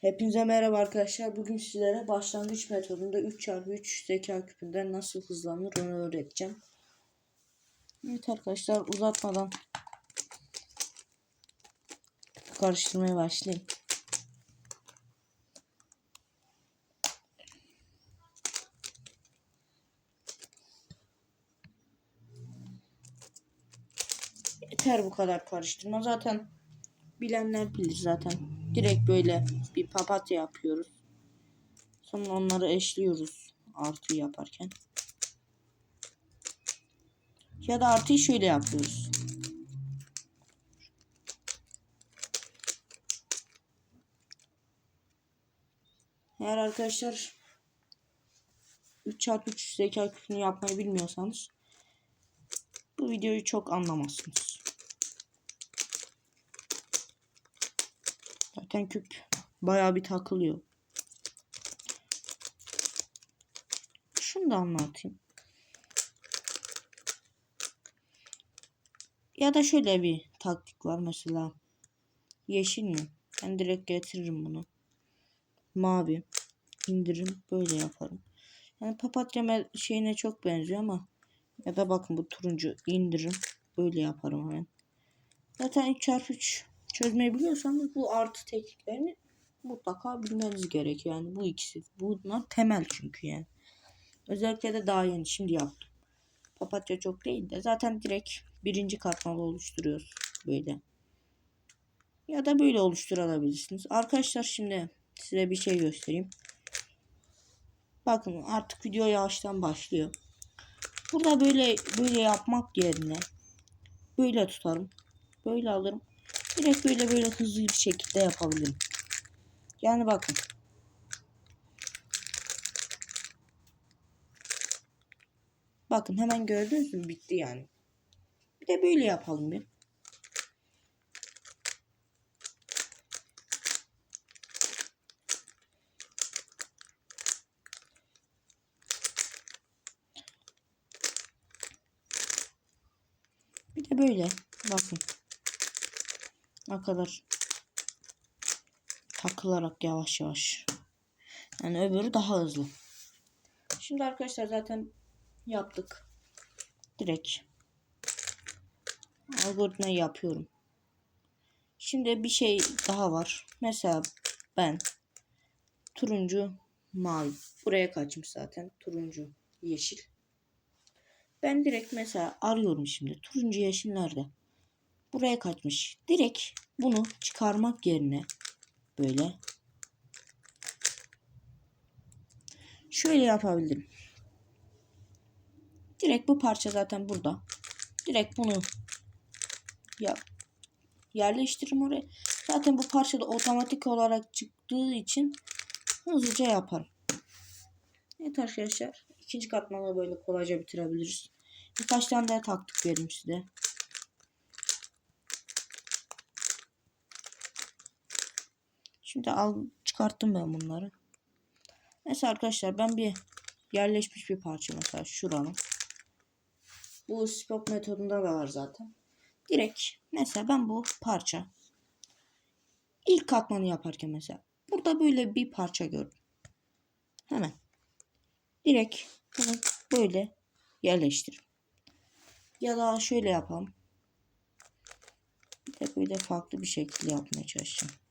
Hepinize merhaba arkadaşlar. Bugün sizlere başlangıç metodunda 3x3 zeka küpünden nasıl hızlanır onu öğreteceğim. Evet arkadaşlar uzatmadan karıştırmaya başlayayım. Yeter bu kadar karıştırma. Zaten bilenler bilir zaten. Direkt böyle bir papatya yapıyoruz. Sonra onları eşliyoruz artı yaparken. Ya da artıyı şöyle yapıyoruz. Eğer arkadaşlar 3x3 zeka küpünü yapmayı bilmiyorsanız bu videoyu çok anlamazsınız. Zaten küp bayağı bir takılıyor. Şunu da anlatayım. Ya da şöyle bir taktik var mesela. Yeşil mi? Ben direkt getiririm bunu. Mavi. indiririm böyle yaparım. Yani papatya şeyine çok benziyor ama ya da bakın bu turuncu indiririm böyle yaparım hemen. Zaten 3x3 çözmeyi biliyorsanız bu artı tekniklerini mutlaka bilmeniz gerekiyor. Yani bu ikisi. Bunlar temel çünkü yani. Özellikle de daha yeni şimdi yaptım. Papatya çok değil de zaten direkt birinci katmanı oluşturuyoruz böyle. Ya da böyle oluşturabilirsiniz. Arkadaşlar şimdi size bir şey göstereyim. Bakın artık video yavaştan başlıyor. Burada böyle böyle yapmak yerine böyle tutarım. Böyle alırım. Direkt böyle böyle hızlı bir şekilde yapabilirim. Yani bakın. Bakın hemen gördünüz mü bitti yani. Bir de böyle yapalım bir. Bir de böyle bakın. Ne kadar takılarak yavaş yavaş. Yani öbürü daha hızlı. Şimdi arkadaşlar zaten yaptık. Direkt algoritmayı yapıyorum. Şimdi bir şey daha var. Mesela ben turuncu mavi. Buraya kaçmış zaten. Turuncu yeşil. Ben direkt mesela arıyorum şimdi. Turuncu yeşil nerede? Buraya kaçmış. Direkt bunu çıkarmak yerine böyle şöyle yapabilirim. Direkt bu parça zaten burada. Direkt bunu ya yerleştiririm oraya. Zaten bu parça da otomatik olarak çıktığı için hızlıca yaparım. Evet arkadaşlar. ikinci katmanı böyle kolayca bitirebiliriz. Birkaç tane daha taktik vereyim size. Şimdi al çıkarttım ben bunları. Mesela arkadaşlar ben bir yerleşmiş bir parça mesela şuranın. Bu spot metodunda da var zaten. Direkt mesela ben bu parça ilk katmanı yaparken mesela burada böyle bir parça gördüm. Hemen direkt bunu böyle yerleştir. Ya da şöyle yapalım. Bir de böyle farklı bir şekilde yapmaya çalışacağım.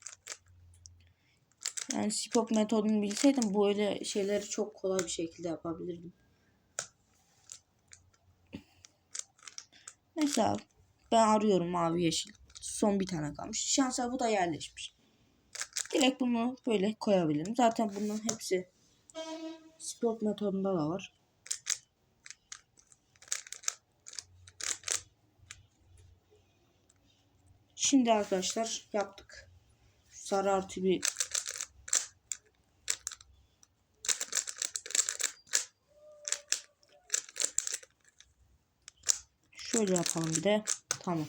Yani spot metodunu bilseydim böyle şeyleri çok kolay bir şekilde yapabilirdim. Mesela ben arıyorum mavi yeşil. Son bir tane kalmış. Şansa bu da yerleşmiş. Direkt bunu böyle koyabilirim. Zaten bunun hepsi spot metodunda da var. Şimdi arkadaşlar yaptık. Sarı artı bir Şöyle yapalım bir de. Tamam.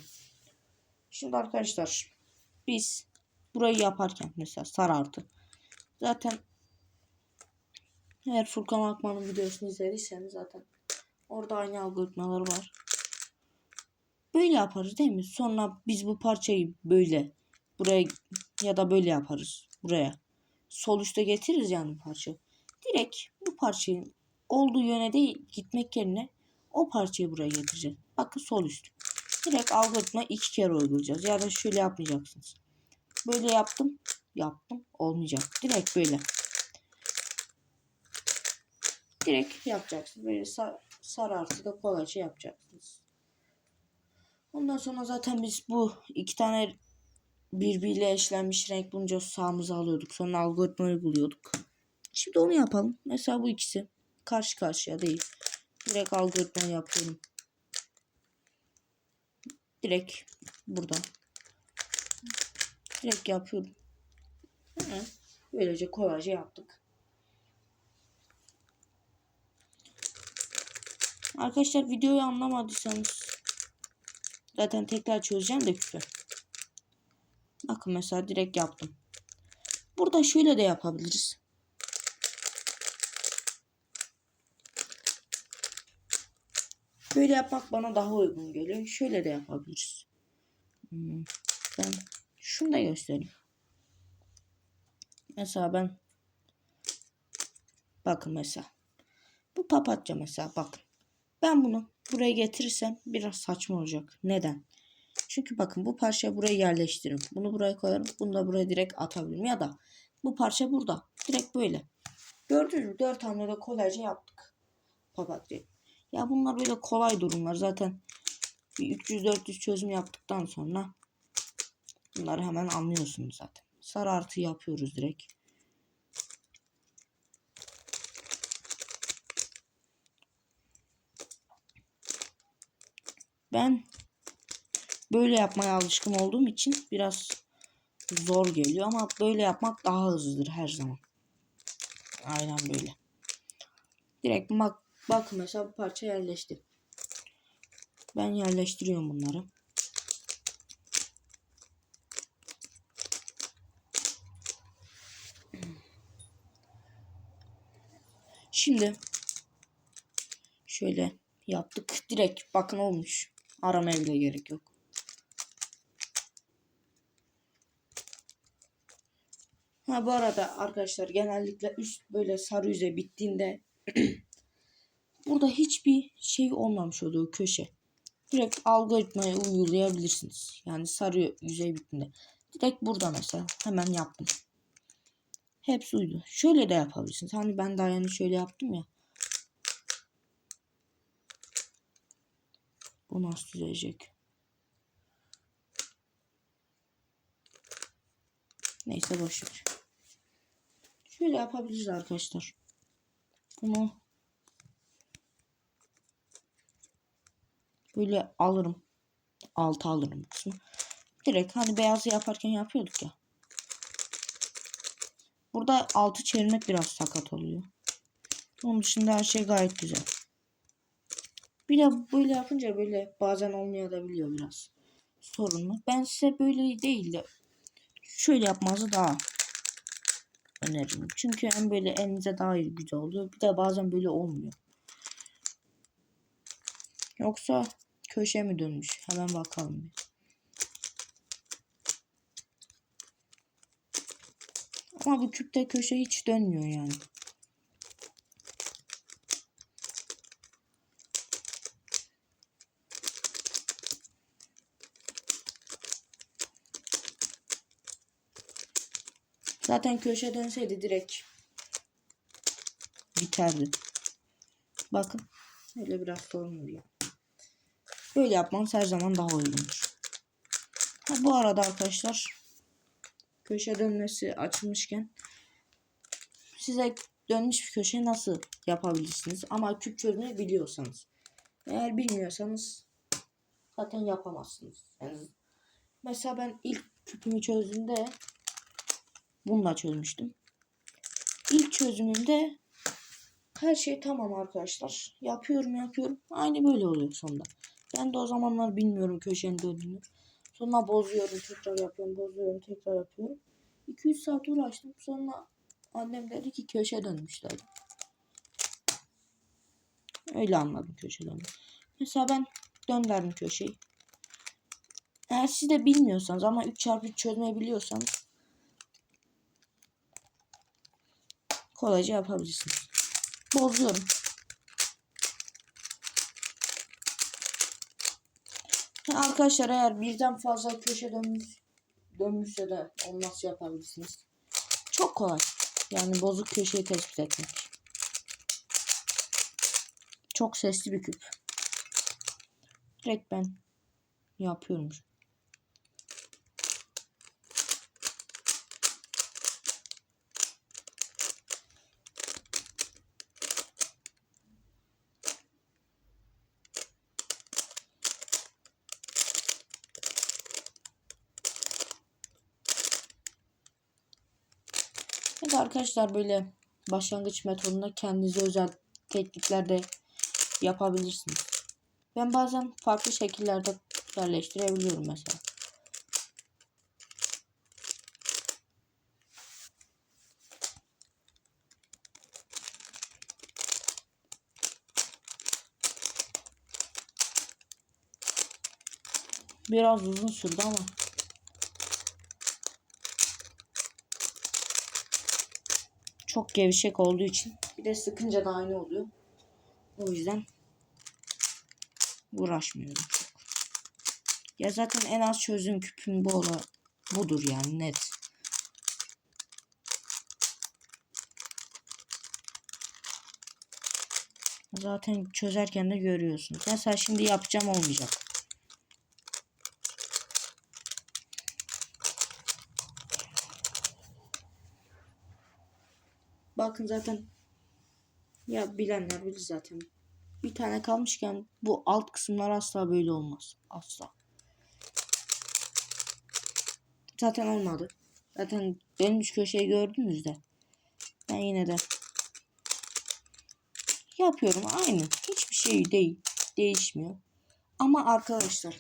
Şimdi arkadaşlar biz burayı yaparken mesela sarı artı. Zaten eğer Furkan Akman'ın videosunu izlediyseniz zaten orada aynı algoritmalar var. Böyle yaparız değil mi? Sonra biz bu parçayı böyle buraya ya da böyle yaparız buraya. sol üste getiririz yani parça. Direkt bu parçayı olduğu yöne değil gitmek yerine o parçayı buraya getireceğiz. Bakın sol üst. Direkt algoritma iki kere uygulayacağız. Ya da şöyle yapmayacaksınız. Böyle yaptım. Yaptım. Olmayacak. Direkt böyle. Direkt yapacaksınız. Böyle sar, sarı artı da kolayca yapacaksınız. Ondan sonra zaten biz bu iki tane birbiriyle eşlenmiş renk bulunca sağımıza alıyorduk. Sonra algoritma uyguluyorduk. Şimdi onu yapalım. Mesela bu ikisi karşı karşıya değil. Direkt algoritma yapıyorum. Direkt burada. Direkt yapıyorum. Böylece kolayca yaptık. Arkadaşlar videoyu anlamadıysanız zaten tekrar çözeceğim de küpü. Bakın mesela direkt yaptım. Burada şöyle de yapabiliriz. Böyle yapmak bana daha uygun geliyor. Şöyle de yapabiliriz. Hmm, Ben şunu da göstereyim. Mesela ben bakın mesela bu papatya mesela bakın. Ben bunu buraya getirirsem biraz saçma olacak. Neden? Çünkü bakın bu parçayı buraya yerleştiririm. Bunu buraya koyarım. Bunu da buraya direkt atabilirim. Ya da bu parça burada. Direkt böyle. Gördünüz mü? Dört hamlede kolayca yaptık. Papatyayı. Ya bunlar böyle kolay durumlar. Zaten bir 300-400 çözüm yaptıktan sonra bunları hemen anlıyorsunuz zaten. Sarı artı yapıyoruz direkt. Ben böyle yapmaya alışkın olduğum için biraz zor geliyor ama böyle yapmak daha hızlıdır her zaman. Aynen böyle. Direkt bak, bak mesela bu parça yerleşti. Ben yerleştiriyorum bunları. Şimdi şöyle yaptık. Direkt bakın olmuş. Aramaya bile gerek yok. Ha bu arada arkadaşlar genellikle üst böyle sarı yüzey bittiğinde burada hiçbir şey olmamış oluyor köşe. Direkt algoritmaya uygulayabilirsiniz. Yani sarı yüzey bittiğinde. Direkt burada mesela hemen yaptım. Hepsi uydu. Şöyle de yapabilirsiniz. Hani ben daha yani şöyle yaptım ya. Bu nasıl düzelecek? Neyse boşver. Şöyle yapabiliriz arkadaşlar. Bunu böyle alırım. Altı alırım bu kısmı. Direkt hani beyazı yaparken yapıyorduk ya. Burada altı çevirmek biraz sakat oluyor. Onun dışında her şey gayet güzel. Bir de böyle yapınca böyle bazen olmayabiliyor biraz. Sorunlu. Ben size böyle değil de şöyle yapmanızı daha öneririm. Çünkü hem böyle elinize daha iyi güzel oluyor. Bir de bazen böyle olmuyor. Yoksa köşe mi dönmüş? Hemen bakalım bir. Ama bu küpte köşe hiç dönmüyor yani. Zaten köşe dönseydi direkt biterdi. Bakın. Öyle biraz sorun. Böyle yapmanız her zaman daha uygundur. Ha, bu arada arkadaşlar köşe dönmesi açılmışken size dönmüş bir köşe nasıl yapabilirsiniz? Ama küp çözmeyi biliyorsanız. Eğer bilmiyorsanız zaten yapamazsınız. Yani mesela ben ilk küpümü çözdüğümde bununla çözmüştüm. İlk çözümümde her şey tamam arkadaşlar. Yapıyorum yapıyorum. Aynı böyle oluyor sonunda. Ben de o zamanlar bilmiyorum köşenin döndüğünü. Sonra bozuyorum tekrar yapıyorum bozuyorum tekrar yapıyorum. 2-3 saat uğraştım. Sonra annem dedi ki köşe dönmüş dedi. Öyle anladım köşe dönmüş. Mesela ben döndürdüm köşeyi. Eğer siz de bilmiyorsanız ama 3 çarpı 3 çözmeyi biliyorsanız kolayca yapabilirsiniz. Bozuyorum. Arkadaşlar eğer birden fazla köşe dönmüş, dönmüşse de onu nasıl yapabilirsiniz? Çok kolay. Yani bozuk köşeyi tespit etmek. Çok sesli bir küp. Direkt ben yapıyorum. Evet arkadaşlar böyle başlangıç metodunda kendinize özel teknikler de yapabilirsiniz. Ben bazen farklı şekillerde yerleştirebiliyorum mesela. Biraz uzun sürdü ama çok gevşek olduğu için bir de sıkınca da aynı oluyor. O yüzden uğraşmıyorum çok. Ya zaten en az çözüm küpüm bu ola budur yani net. Zaten çözerken de görüyorsunuz. Mesela şimdi yapacağım olmayacak. Bakın zaten ya bilenler bilir zaten. Bir tane kalmışken bu alt kısımlar asla böyle olmaz. Asla. Zaten olmadı. Zaten üç köşeyi gördünüz de. Ben yine de yapıyorum aynı. Hiçbir şey değil. Değişmiyor. Ama arkadaşlar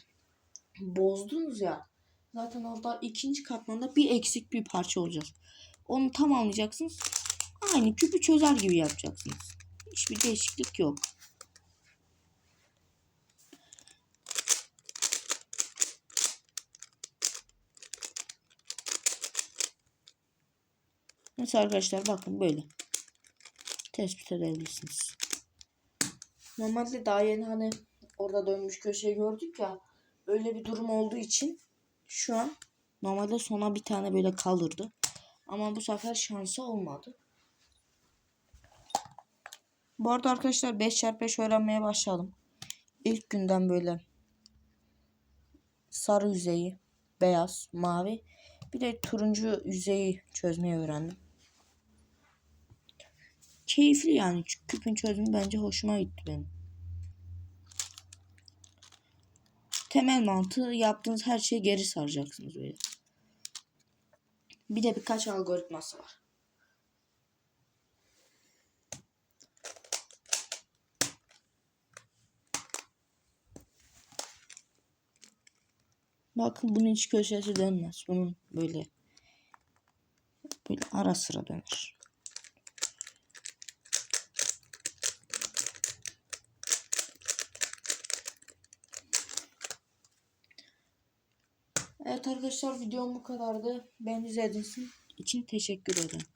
bozdunuz ya. Zaten orada ikinci katmanda bir eksik bir parça olacak. Onu tamamlayacaksınız. Aynı küpü çözer gibi yapacaksınız. Hiçbir değişiklik yok. Mesela arkadaşlar bakın böyle. Tespit edebilirsiniz. Normalde daha yeni hani orada dönmüş köşeyi gördük ya. Öyle bir durum olduğu için şu an normalde sona bir tane böyle kalırdı. Ama bu sefer şansı olmadı. Bu arada arkadaşlar 5x5 öğrenmeye başladım. İlk günden böyle sarı yüzeyi, beyaz, mavi bir de turuncu yüzeyi çözmeyi öğrendim. Keyifli yani küpün çözümü bence hoşuma gitti benim. Temel mantığı yaptığınız her şeyi geri saracaksınız böyle. Bir de birkaç algoritması var. Bakın bunun hiç köşesi dönmez. Bunun böyle böyle ara sıra döner. Evet arkadaşlar videom bu kadardı. Beni izlediğiniz için teşekkür ederim.